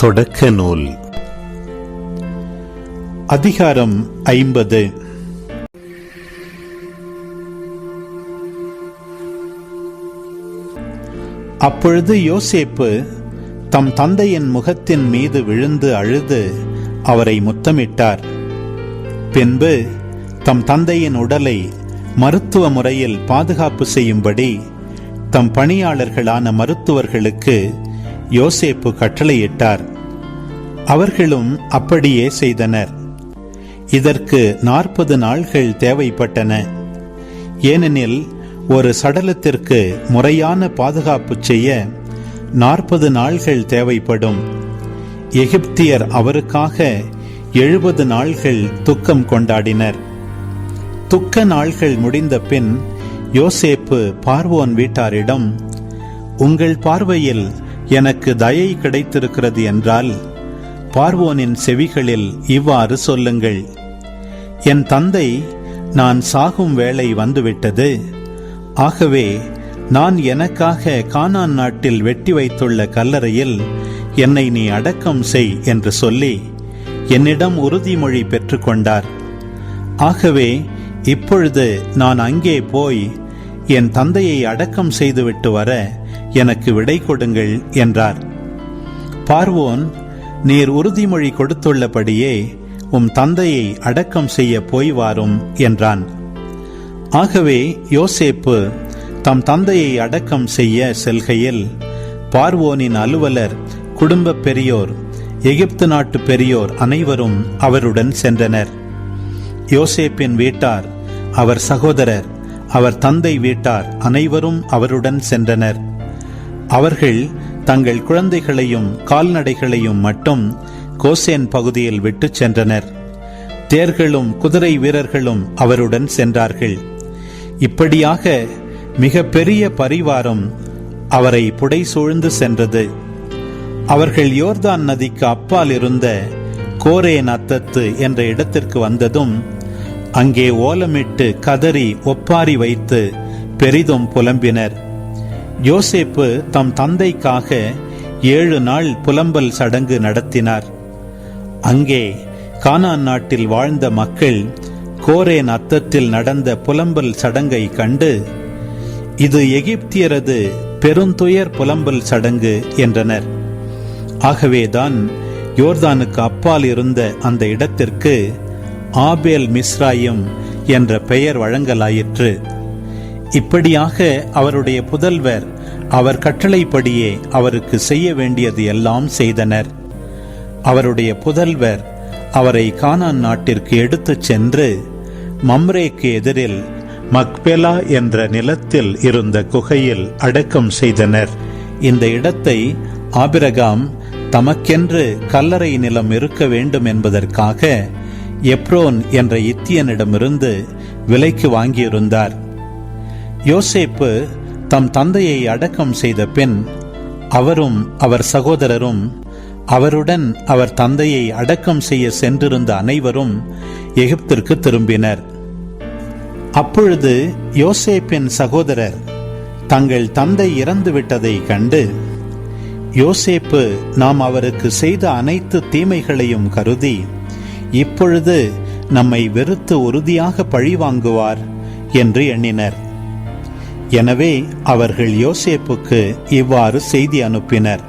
தொடக்க நூல் அதிகாரம் ஐம்பது. அப்பொழுது யோசேப்பு தம் தந்தையின் முகத்தின் மீது விழுந்து அழுது அவரை முத்தமிட்டார். பின்பு தம் தந்தையின் உடலை மருத்துவ முறையில் பாதுகாப்பு செய்யும்படி தம் பணியாளர்களான மருத்துவர்களுக்கு யோசேப்பு கட்டளையிட்டார். அவர்களும் அப்படியே செய்தனர். இதற்கு நாற்பது நாள்கள் தேவைப்பட்டன. ஏனெனில் ஒரு சடலத்திற்கு முறையான பாதுகாப்பு செய்ய நாற்பது நாள்கள் தேவைப்படும். எகிப்தியர் அவருக்காக எழுபது நாள்கள் துக்கம் கொண்டாடினர். துக்க நாள்கள் முடிந்த பின் யோசேப்பு பார்வோன் வீட்டாரிடம் உங்கள் பார்வையில் எனக்கு தயை கிடைத்திருக்கிறது என்றால் பார்வோனின் செவிகளில் இவ்வாறு சொல்லுங்கள். என் தந்தை நான் சாகும் வேளை வந்துவிட்டது. ஆகவே நான் எனக்காக கானான் நாட்டில் வெட்டி வைத்துள்ள கல்லறையில் என்னை நீ அடக்கம் செய் என்று சொல்லி என்னிடம் உறுதிமொழி பெற்றுக்கொண்டார். ஆகவே இப்பொழுது நான் அங்கே போய் என் தந்தையை அடக்கம் செய்துவிட்டு வர எனக்கு விடை கொடுங்கள் என்றார். பார்வோன் நீர் உறுதிமொழி கொடுத்துள்ளபடியே உம் தந்தையை அடக்கம் செய்ய போய் வாரும் என்றான். ஆகவே யோசேப்பு தம் தந்தையை அடக்கம் செய்ய செல்கையில் பார்வோனின் அலுவலர் குடும்ப பெரியோர் எகிப்து நாட்டு பெரியோர் அனைவரும் அவருடன் சென்றனர். யோசேப்பின் வீட்டார் அவர் சகோதரர் அவர் தந்தை வீட்டார் அனைவரும் அவருடன் சென்றனர். அவர்கள் தங்கள் குழந்தைகளையும் கால்நடைகளையும் மட்டும் கோசேன் பகுதியில் விட்டுச் சென்றனர். தேர்களும் குதிரை வீரர்களும் அவருடன் சென்றார்கள். இப்படியாக மிக பெரிய பரிவாரம் அவரை புடை சூழ்ந்து சென்றது. அவர்கள் யோர்தான் நதிக்கு அப்பால் இருந்த கோரே நத்தத்து என்ற இடத்திற்கு வந்ததும் அங்கே ஓலமிட்டு கதறி ஒப்பாரி வைத்து பெரிதும் புலம்பினர். யோசேப்பு தம் தந்தைக்காக ஏழு நாள் புலம்பல் சடங்கு நடத்தினார். அங்கே கானான் நாட்டில் வாழ்ந்த மக்கள் கோரேன் அத்தத்தில் நடந்த புலம்பல் சடங்கை கண்டு இது எகிப்தியரது பெருந்துயர் புலம்பல் சடங்கு என்றனர். ஆகவேதான் யோர்தானுக்கு அப்பால் இருந்த அந்த இடத்திற்கு ஆபேல் மிஸ்ராயும் என்ற பெயர் வழங்கலாயிற்று. இப்படியாக அவருடைய புதல்வர் அவர் கட்டளைப்படியே அவருக்கு செய்ய வேண்டியது எல்லாம் செய்தனர். அவருடைய புதல்வர் அவரை கானான் நாட்டிற்கு எடுத்துச் சென்று மம்ரேக்கு எதிரில் மக்பெலா என்ற நிலத்தில் இருந்த குகையில் அடக்கம் செய்தனர். இந்த இடத்தை ஆபிரகாம் தமக்கென்று கல்லறை நிலம் இருக்க வேண்டும் என்பதற்காக எப்ரோன் என்ற இத்தியனிடமிருந்து விலைக்கு வாங்கியிருந்தார். யோசேப்பு தம் தந்தையை அடக்கம் செய்த பின் அவரும் அவர் சகோதரரும் அவருடன் அவர் தந்தையை அடக்கம் செய்ய சென்றிருந்த அனைவரும் எகிப்திற்கு திரும்பினர். அப்பொழுது யோசேப்பின் சகோதரர் தங்கள் தந்தை இறந்துவிட்டதை கண்டு யோசேப்பு நாம் அவருக்கு செய்த அனைத்து தீமைகளையும் கருதி இப்பொழுது நம்மை வெறுத்து உறுதியாக பழிவாங்குவார் என்று எண்ணினர். எனவே அவர்கள் யோசேப்புக்கு இவ்வாறு செய்தி அனுப்பினர்.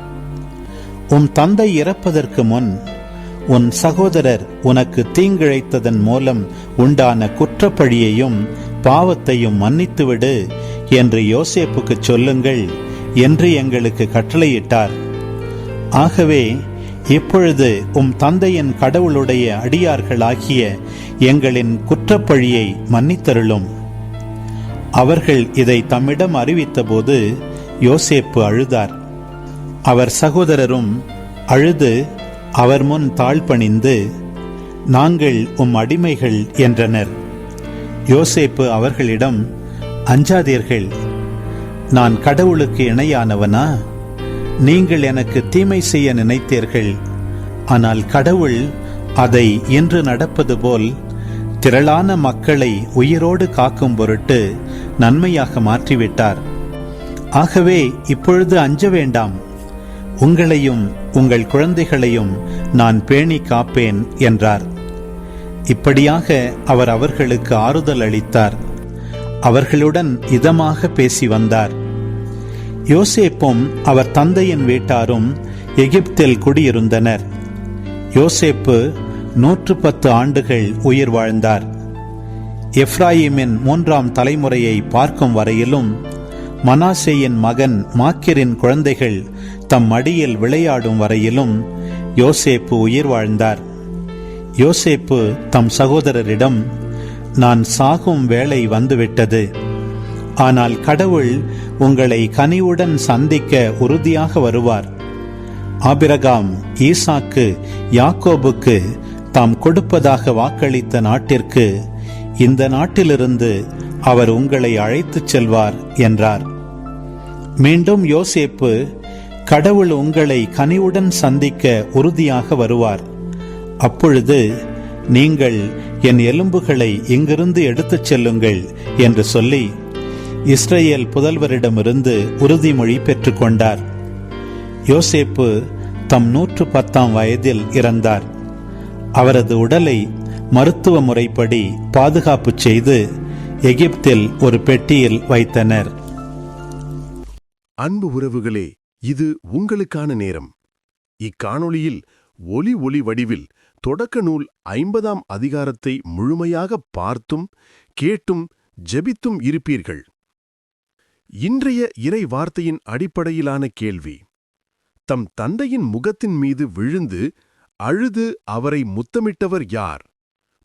உன் தந்தை இறப்பதற்கு முன் உன் சகோதரர் உனக்கு தீங்கிழைத்ததன் மூலம் உண்டான குற்றப்பழியையும் பாவத்தையும் மன்னித்துவிடு என்று யோசேப்புக்கு சொல்லுங்கள் என்று எங்களுக்கு கட்டளையிட்டார். ஆகவே இப்பொழுது உம் தந்தையின் கடவுளுடைய அடியார்களாகிய எங்களின் குற்றப்பழியை மன்னித்தருளும். அவர்கள் இதை தம்மிடம் அறிவித்தபோது யோசேப்பு அழுதார். அவர் சகோதரரும் அழுது அவர் முன் தாழ்பணிந்து நாங்கள் உம் அடிமைகள் என்றனர். யோசேப்பு அவர்களிடம் அஞ்சாதீர்கள் நான் கடவுளுக்கு இணையானவனா? நீங்கள் எனக்கு தீமை செய்ய நினைத்தீர்கள் ஆனால் கடவுள் அதை இன்று நடப்பது போல் திரளான மக்களை உயிரோடு காக்கும் பொருட்டு நன்மையாக மாற்றிவிட்டார். ஆகவே இப்பொழுது அஞ்ச வேண்டாம். உங்களையும் உங்கள் குழந்தைகளையும் நான் பேணி காப்பேன் என்றார். இப்படியாக அவர் அவர்களுக்கு ஆறுதல் அளித்தார். அவர்களுடன் இதமாக பேசி வந்தார். யோசேப்பும் அவர் தந்தையின் வீட்டாரும் எகிப்தில் குடியிருந்தனர். யோசேப்பு நூற்று பத்து ஆண்டுகள் உயிர் வாழ்ந்தார். எஃப்ராயிமின் மூன்றாம் தலைமுறையை பார்க்கும் வரையிலும் மனாசேயின் மகன் மாக்கிரின் குழந்தைகள் தம் மடியில் விளையாடும் வரையிலும் யோசேப்பு உயிர் வாழ்ந்தார். யோசேப்பு தம் சகோதரரிடம் நான் சாகும் வேலை வந்துவிட்டது. ஆனால் கடவுள் உங்களை கனிவுடன் சந்திக்க உறுதியாக வருவார். ஆபிரகாம் ஈசாக்கு யாக்கோபுக்கு தாம் கொடுப்பதாக வாக்களித்த நாட்டிற்கு இந்த நாட்டிலிருந்து அவர் உங்களை அழைத்துச் செல்வார் என்றார். மீண்டும் யோசேப்பு கடவுள் உங்களை கனிவுடன் சந்திக்க உறுதியாக வருவார். அப்பொழுது நீங்கள் என் எலும்புகளை இங்கிருந்து எடுத்துச் செல்லுங்கள் என்று சொல்லி இஸ்ரேல் புதல்வரிடமிருந்து உறுதிமொழி பெற்றுக்கொண்டார் யோசேப்பு தம் நூற்று பத்தாம் வயதில் இறந்தார். அவரது உடலை மருத்துவ முறைப்படி பாதுகாப்பு செய்து எகிப்தில் ஒரு பெட்டியில் வைத்தனர். அன்பு உறவுகளே இது உங்களுக்கான நேரம். இக்காணொளியில் ஒலி ஒளி வடிவில் தொடக்க நூல் ஐம்பதாம் அதிகாரத்தை முழுமையாக பார்த்தும் கேட்டும் ஜெபித்தும் இருப்பீர்கள். இன்றைய இறை வார்த்தையின் அடிப்படையிலான கேள்வி. தம் தந்தையின் முகத்தின் மீது விழுந்து அழுது அவரை முத்தமிட்டவர் யார்?